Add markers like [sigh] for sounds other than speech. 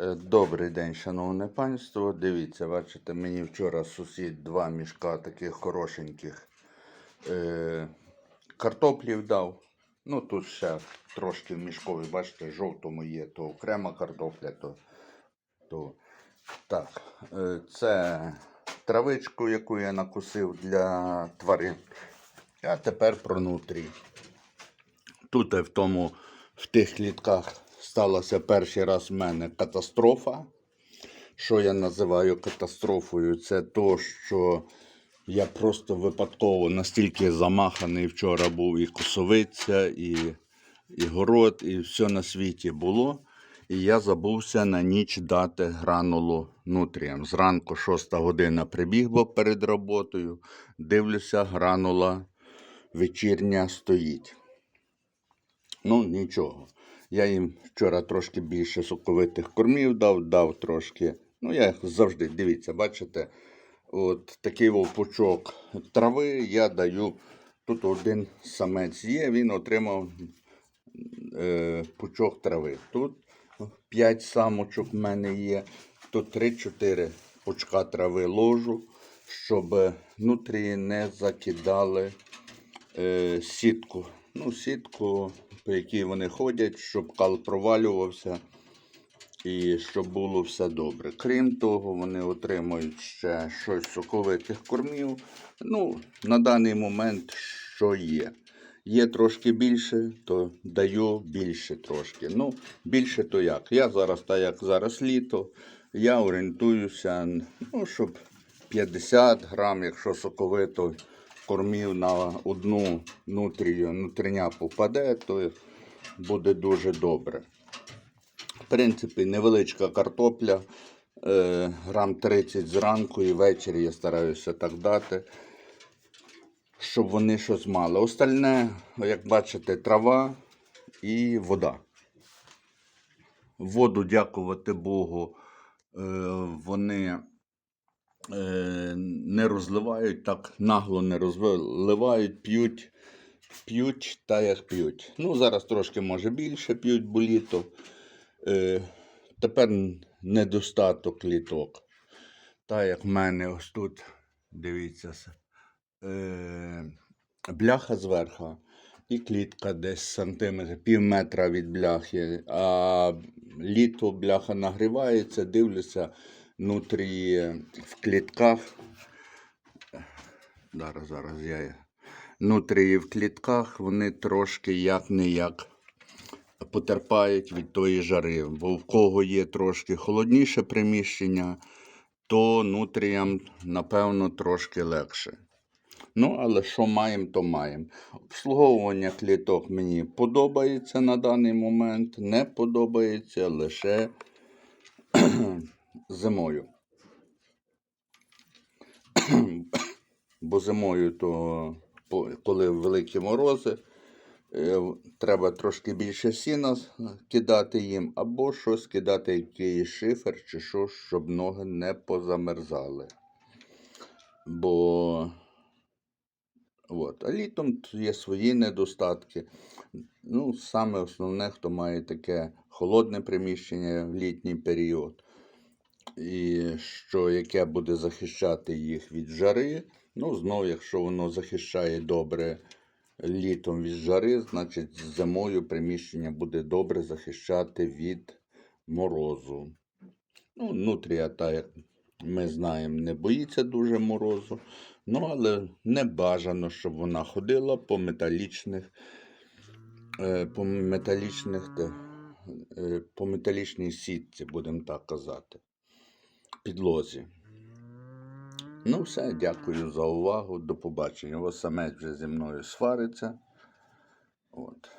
Е, Добрий день, шановне панство. Дивіться, бачите, мені вчора сусід два мішка таких хорошеньких е, картоплів дав. Ну, тут ще трошки в мішкові, бачите, жовтому є, то окрема картопля, то. то. Так, е, це травичку, яку я накусив для тварин. А тепер про нутрій. Тут е, в тому, в тих клітках сталася перший раз в мене катастрофа. Що я називаю катастрофою? Це то, що я просто випадково настільки замаханий вчора був і косовиця, і, і город, і все на світі було. І я забувся на ніч дати гранулу нутріям. Зранку 6 година прибіг, бо перед роботою. Дивлюся, гранула вечірня стоїть. Ну, нічого. Я їм вчора трошки більше соковитих кормів дав, дав трошки. Ну, я їх завжди, дивіться, бачите, от такий вовпучок трави я даю. Тут один самець є, він отримав е, пучок трави. Тут 5 самочок в мене є. Тут 3-4 пучка трави ложу, щоб внутрі не закидали е, сітку. Ну, сітку, по якій вони ходять, щоб кал провалювався і щоб було все добре. Крім того, вони отримують ще щось соковитих кормів. Ну, на даний момент що є. Є трошки більше, то даю більше трошки. Ну, більше то як. Я зараз, так як зараз літо, я орієнтуюся, ну, щоб 50 грам, якщо соковито кормів на одну нутрію, нутриня попаде, то буде дуже добре. В принципі, невеличка картопля, е, грам 30 зранку і ввечері я стараюся так дати, щоб вони щось мали. Остальне, як бачите, трава і вода. Воду, дякувати Богу, е, вони не розливають, так нагло не розливають, п'ють, п'ють та як п'ють. Ну, зараз трошки може більше п'ють, бо літо. Е, тепер недостаток кліток. Так як в мене ось тут, дивіться, е, бляха зверху. І клітка десь сантиметр, пів метра від бляхи. А літо бляха нагрівається, дивлюся, внутрі в клітках. Зараз, зараз я. Внутрі в клітках вони трошки як не як потерпають від тої жари. Бо в кого є трошки холодніше приміщення, то нутріям, напевно, трошки легше. Ну, але що маємо, то маємо. Обслуговування кліток мені подобається на даний момент, не подобається лише зимою. [clears throat] Бо зимою, то коли великі морози, е, треба трошки більше сіна кидати їм, або щось кидати, якийсь шифер чи що, щоб ноги не позамерзали. Бо От. А літом є свої недостатки. Ну, саме основне, хто має таке холодне приміщення в літній період, і що яке буде захищати їх від жари. Ну, знову, якщо воно захищає добре літом від жари, значить зимою приміщення буде добре захищати від морозу. Ну, нутрія, та як ми знаємо, не боїться дуже морозу. Ну, але не бажано, щоб вона ходила по металічних, е, по металічних, е, по металічній сітці, будемо так казати, підлозі. Ну, все, дякую за увагу. До побачення. Ось самець вже зі мною свариться. От.